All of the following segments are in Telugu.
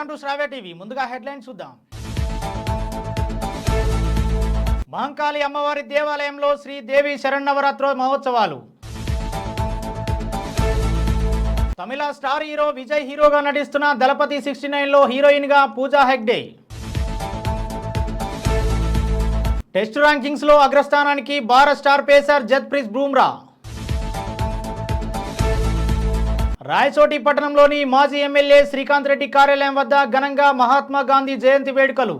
Welcome to Shravya TV. ముందుగా హెడ్లైన్స్ చూద్దాం. మహంకాళి అమ్మవారి దేవాలయంలో శ్రీదేవి శరణవరాత్రో మహోత్సవాలు. తమిళ స్టార్ హీరో విజయ్ హీరోగా నటిస్తున్న దళపతి సిక్స్టీ నైన్లో హీరోయిన్గా పూజా హెగ్డే. టెస్ట్ ర్యాంకింగ్స్లో అగ్రస్థానానికి భారత్ స్టార్ పేసర్ జత్ప్రీత్ బూమ్రా. రాయచోటి పట్టణంలోని మాజీ ఎమ్మెల్యే శ్రీకాంత్ రెడ్డి కార్యాలయం వద్ద ఘనంగా మహాత్మా గాంధీ జయంతి వేడుకలు.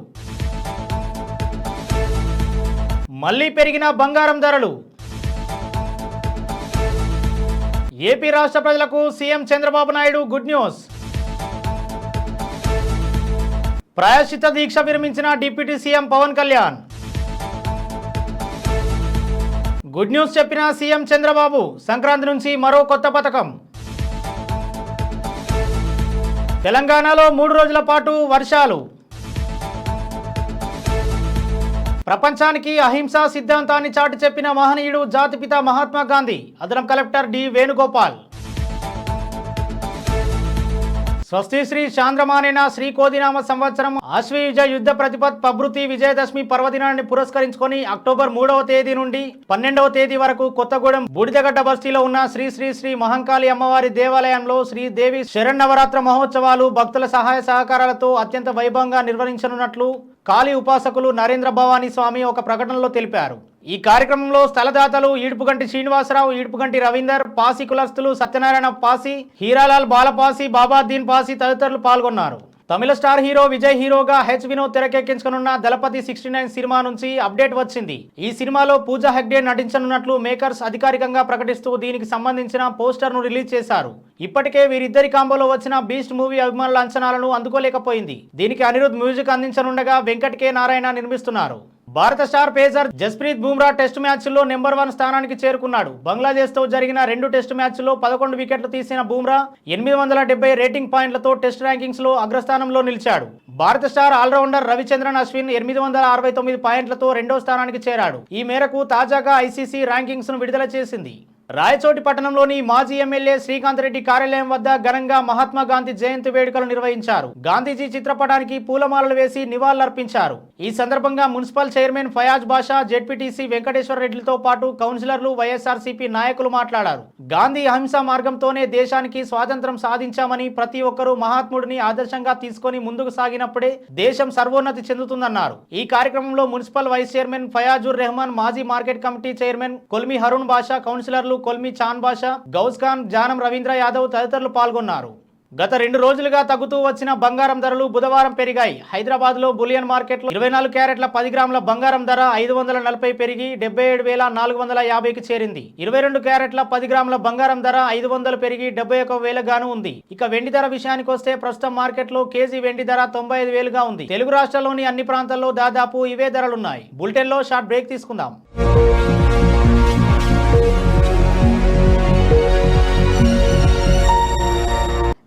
మళ్ళీ పెరిగిన బంగారం ధరలు. ఏపీ రాష్ట్ర ప్రజలకు CM Chandrababu Naidu good news. ప్రాయశ్చిత దీక్ష విరమించిన deputy CM Pawan Kalyan. Good news చెప్పిన సీఎం చంద్రబాబు సంక్రాంతి నుంచి మరో కొత్త పథకం. తెలంగాణలో మూడు రోజుల పాటు వర్షాలు. ప్రపంచానికి అహింసా సిద్ధాంతాన్ని చాటి చెప్పిన మహనీయుడు జాతిపిత మహాత్మా గాంధీ. అదనం కలెక్టర్ డి వేణుగోపాల్. స్వస్తి శ్రీ చాంద్రమానేన శ్రీ కోదినామ సంవత్సరం ఆశ్వయుజ యుద్ధ ప్రతిపత్ పభృతి విజయదశమి పర్వదినాన్ని పురస్కరించుకొని అక్టోబర్ మూడవ తేదీ నుండి పన్నెండవ తేదీ వరకు కొత్తగూడెం బూడిదగడ్డ బస్తీలో ఉన్న శ్రీ శ్రీ శ్రీ మహంకాళి అమ్మవారి దేవాలయంలో శ్రీదేవి శరణవరాత్ర మహోత్సవాలు భక్తుల సహాయ సహకారాలతో అత్యంత వైభవంగా నిర్వహించనున్నట్లు కాళీ ఉపాసకులు నరేంద్ర భవానీ స్వామి ఒక ప్రకటనలో తెలిపారు. ఈ కార్యక్రమంలో స్థలదాతలు ఈడుపుగంటి శ్రీనివాసరావు ఈడుపుగంటి రవీందర్ పాసి కులస్తులు సత్యనారాయణ పాసి హీరాలాల్ బాలపాసి బాబాద్దీన్ పాసి తదితరులు పాల్గొన్నారు. తమిళ స్టార్ హీరో విజయ్ హీరోగా హెచ్ వినోద్ తెరకెక్కించనున్న దళపతి సిక్స్టీ నైన్ సినిమా నుంచి అప్డేట్ వచ్చింది. ఈ సినిమాలో పూజా హెగ్డే నటించనున్నట్లు మేకర్స్ అధికారికంగా ప్రకటిస్తూ దీనికి సంబంధించిన పోస్టర్ను రిలీజ్ చేశారు. ఇప్పటికే వీరిద్దరి కాంబోలో వచ్చిన బీస్ట్ మూవీ అభిమానుల అంచనాలను అందుకోలేకపోయింది. దీనికి అనిరుద్ మ్యూజిక్ అందించనుండగా వెంకట్ కె. నారాయణ నిర్మిస్తున్నారు. భారత star pacer Jasprit Bumrah test మ్యాచ్లో నెంబర్ వన్ స్థానానికి చేరుకున్నాడు. బంగ్లాదేశ్తో జరిగిన రెండు టెస్ట్ మ్యాచ్లో పదకొండు వికెట్లు తీసిన బుమ్రా ఎనిమిది వందల డెబ్బై రేటింగ్ పాయింట్లతో టెస్ట్ ర్యాంకింగ్స్లో అగ్రస్థానంలో నిలిచాడు. భారత స్టార్ ఆల్రౌండర్ రవిచంద్రన్ అశ్విన్ ఎనిమిది వందల అరవై తొమ్మిది పాయింట్లతో రెండో స్థానానికి చేరాడు. ఈ మేరకు తాజాగా ఐసీసీ ర్యాంకింగ్స్ను విడుదల చేసింది. రాయచోటి పట్టణంలోని మాజీ ఎమ్మెల్యే శ్రీకాంత్ రెడ్డి కార్యాలయం వద్ద ఘనంగా మహాత్మా గాంధీ జయంతి వేడుకలు నిర్వహించారు. గాంధీజీ చిత్రపటానికి పూలమాలలు వేసి నివాళులర్పించారు. ఈ సందర్భంగా municipal chairman Fayaz Basha ZPTC Venkateswara రెడ్డిలతో పాటు కౌన్సిలర్లు వైఎస్ఆర్సీపీ నాయకులు మాట్లాడారు. గాంధీ అహింస మార్గంతోనే దేశానికి స్వాతంత్రం సాధించామని ప్రతి ఒక్కరూ మహాత్ముడిని ఆదర్శంగా తీసుకొని ముందుకు సాగినప్పుడే దేశం సర్వోన్నతి చెందుతుందన్నారు. ఈ కార్యక్రమంలో municipal vice chairman Fayazur Rehman మాజీ market committee chairman Kolmi Harun Basha కౌన్సిలర్లు కొల్మి చాన్ బాషా గౌస్ ఖాన్ జానం రవీంద్ర యాదవ్ తదితరులు పాల్గొన్నారు. గత రెండు రోజులుగా తగ్గుతూ వచ్చిన బంగారం ధరలు బుధవారం పెరిగాయి. హైదరాబాద్లో బులియన్ మార్కెట్లో ఇరవై నాలుగు క్యారెట్ల పది గ్రాముల బంగారం ధర ఐదు వందల నలభై పెరిగి డెబ్బై ఏడు వేల నాలుగు వందల యాభైకి చేరింది. ఇరవై రెండు క్యారెట్ల పది గ్రాముల బంగారం ధర ఐదు వందలు పెరిగి డెబ్బై ఒక వేల గాను ఉంది. ఇక వెండి ధర విషయానికి వస్తే ప్రస్తుతం మార్కెట్లో కేజీ వెండి ధర తొంభై ఐదు వేలుగా ఉంది. తెలుగు రాష్ట్రాల్లోని అన్ని ప్రాంతాల్లో దాదాపు ఇవే ధరలున్నాయి. బులెటిన్లో షార్ట్ బ్రేక్ తీసుకుందాం.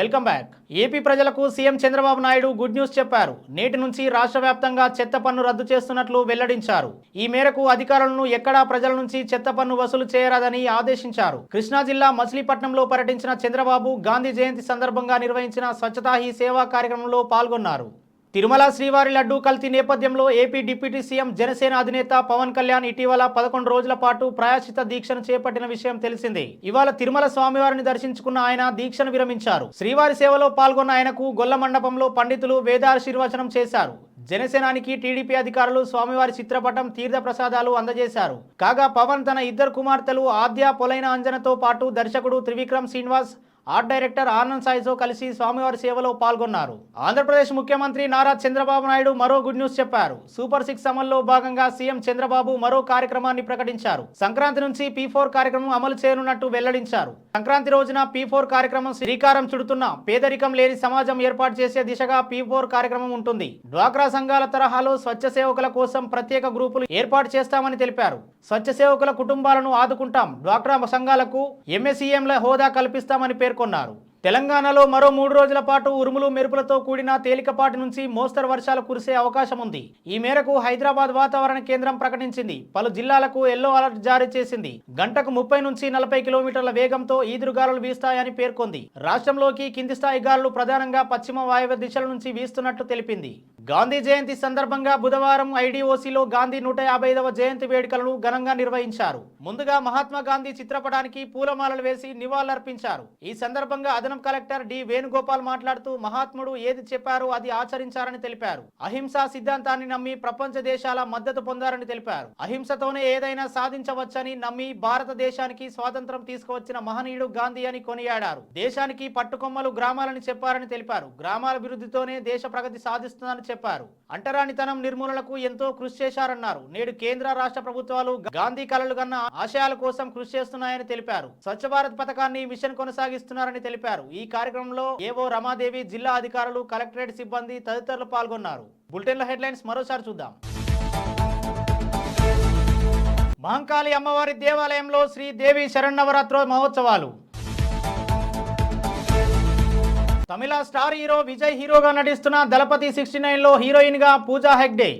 Welcome back. ఏపీ ప్రజలకు CM Chandrababu Naidu good news చెప్పారు. నేటి నుంచి రాష్ట్ర వ్యాప్తంగా చెత్త పన్ను రద్దు చేస్తున్నట్లు వెల్లడించారు. ఈ మేరకు అధికారులను ఎక్కడా ప్రజల నుంచి చెత్త పన్ను వసూలు చేయరాదని ఆదేశించారు. కృష్ణా జిల్లా మచిలీపట్నంలో పర్యటించిన చంద్రబాబు గాంధీ జయంతి సందర్భంగా నిర్వహించిన స్వచ్ఛతా హీ సేవా కార్యక్రమంలో పాల్గొన్నారు. తిరుమల శ్రీవారి లడ్డూ కల్తీ నేపథ్యంలో ఏపీ డిప్యూటీ సీఎం జనసేన అధినేత పవన్ కళ్యాణ్ ఇటీవల పదకొండు రోజుల పాటు ప్రాయశ్చిత దీక్షను చేపట్టిన విషయం తెలిసిందే. ఇవాళ తిరుమల స్వామివారిని దర్శించుకున్న ఆయన దీక్షను విరమించారు. శ్రీవారి సేవలో పాల్గొన్న ఆయనకు గొల్ల మండపంలో పండితులు వేదాశీర్వచనం చేశారు. జనసేనానికి టీడీపీ అధికారులు స్వామివారి చిత్రపటం తీర్థ ప్రసాదాలు అందజేశారు. కాగా పవన్ తన ఇద్దరు కుమార్తెలు ఆద్య పొలైన అంజనతో పాటు దర్శకుడు త్రివిక్రమ్ శ్రీనివాస్ ఆర్ట్ డైరెక్టర్ ఆనంద్ సాయితో కలిసి స్వామివారి సేవలో పాల్గొన్నారు. ఆంధ్రప్రదేశ్ ముఖ్యమంత్రి నారా చంద్రబాబు నాయుడు మరో గుడ్ న్యూస్ చెప్పారు. సూపర్ సిక్స్ అమల్లో భాగంగా సీఎం చంద్రబాబు మరో కార్యక్రమాన్ని ప్రకటించారు. సంక్రాంతి నుంచి పీ ఫోర్ కార్యక్రమం అమలు చేయనున్నట్టు వెల్లడించారు. సంక్రాంతి రోజున పీ ఫోర్ కార్యక్రమం శ్రీకారం చుడుతున్న పేదరికం లేని సమాజం ఏర్పాటు చేసే దిశగా పీ ఫోర్ కార్యక్రమం ఉంటుంది. డ్వాక్రా సంఘాల తరహాలో స్వచ్ఛ సేవకుల కోసం ప్రత్యేక గ్రూపులు ఏర్పాటు చేస్తామని తెలిపారు. స్వచ్ఛ సేవకుల కుటుంబాలను ఆదుకుంటాం. డ్వాక్రా సంఘాలకు ఎంఎస్ఈఎంల హోదా కల్పిస్తామని పేర్కొన్నారు. తెలంగాణలో మరో మూడు రోజుల పాటు ఉరుములు మెరుపులతో కూడిన తేలికపాటి నుంచి మోస్తరు వర్షాలు కురిసే అవకాశం ఉంది. ఈ మేరకు హైదరాబాద్ వాతావరణ కేంద్రం ప్రకటించింది. పలు జిల్లాలకు ఎల్లో అలర్ట్ జారీ చేసింది. గంటకు ముప్పై నుంచి నలభై కిలోమీటర్ల వేగంతో ఈదురుగాలులు వీస్తాయని పేర్కొంది. రాష్ట్రంలోకి కింది స్థాయి గాలులు ప్రధానంగా పశ్చిమ వాయువ్య దిశల నుంచి వీస్తున్నట్టు తెలిపింది. గాంధీ జయంతి సందర్భంగా బుధవారం ఐడిఓసిలో గాంధీ నూట యాభైదవ జయంతి వేడుకలను ఘనంగా నిర్వహించారు. ముందుగా మహాత్మా గాంధీ చిత్రపటానికి పూలమాలలు వేసి నివాళులర్పించారు. ఈ సందర్భంగా అదనం కలెక్టర్ డి వేణుగోపాల్ మాట్లాడుతూ మహాత్ముడు ఏది చెప్పారో అది ఆచరించారని తెలిపారు. అహింసా సిద్ధాంతాన్ని నమ్మి ప్రపంచ దేశాల మద్దతు పొందారని తెలిపారు. అహింసతోనే ఏదైనా సాధించవచ్చని నమ్మి భారతదేశానికి స్వాతంత్రం తీసుకువచ్చిన మహనీయుడు గాంధీ అని కొనియాడారు. దేశానికి పట్టుకొమ్మలు గ్రామాలని చెప్పారని తెలిపారు. గ్రామాల అభివృద్ధితోనే దేశ ప్రగతి సాధిస్తుందని చెప్పారు. అంటరానితనం నిర్మూలనకు ఎంతో కృషి చేశారన్నారు. నేడు కేంద్ర రాష్ట్ర ప్రభుత్వాలు గాంధీ కళలు కన్న ఆశయాల కోసం కృషి చేస్తున్నాయని తెలిపారు. స్వచ్ఛ భారత్ పథకాన్ని మిషన్ కొనసాగిస్తున్నారని తెలిపారు. ఈ కార్యక్రమంలో ఏవో రమాదేవి జిల్లా అధికారులు కలెక్టరేట్ సిబ్బంది తదితరులు పాల్గొన్నారు. బులెటిన్ల హెడ్లైన్స్ మరోసారి చూద్దాం. మహంకాళి అమ్మవారి దేవాలయంలో శ్రీదేవి శరణవరాత్రో మహోత్సవాలు తమిళ స్టార్ హీరో విజయ్ హీరోగా నటిస్తున్న దళపతి సిక్స్టీ నైన్లో హీరోయిన్గా పూజా హెగ్డే.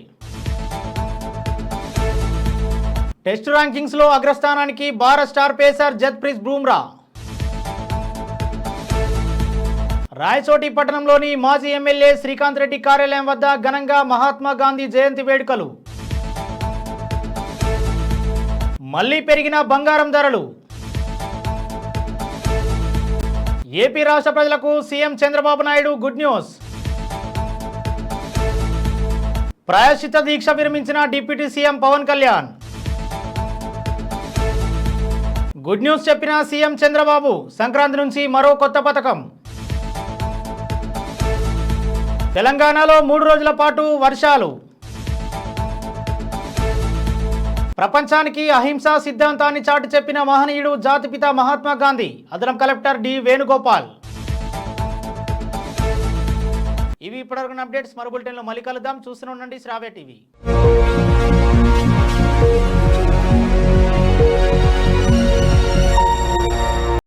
టెస్ట్ ర్యాంకింగ్స్లో అగ్రస్థానానికి భారత్ స్టార్ పేసర్ జత్ప్రీత్ బూమ్రా. రాయచోటి పట్టణంలోని మాజీ ఎమ్మెల్యే శ్రీకాంత్ రెడ్డి కార్యాలయం వద్ద ఘనంగా మహాత్మా గాంధీ జయంతి వేడుకలు. మళ్ళీ పెరిగిన బంగారం ధరలు. ఏపీ రాష్ట్ర ప్రజలకు CM Chandrababu Naidu good news. ప్రాయశ్చిత దీక్ష విరమించిన deputy CM Pawan Kalyan. Good news చెప్పిన సీఎం చంద్రబాబు సంక్రాంతి నుంచి మరో కొత్త పథకం. తెలంగాణలో మూడు రోజుల పాటు వర్షాలు. ప్రపంచానికి అహింసా సిద్ధాంతాన్ని చాటి చెప్పిన మహనీయుడు జాతిపిత మహాత్మా గాంధీ. అదనం కలెక్టర్ డి వేణుగోపాల్. ఇవి ఇప్పటివరకు అప్డేట్స్. మరో బులెటిన్లో మళ్ళీ కలుద్దాం. చూస్తూనే ఉండండి శ్రావ్య టీవీ.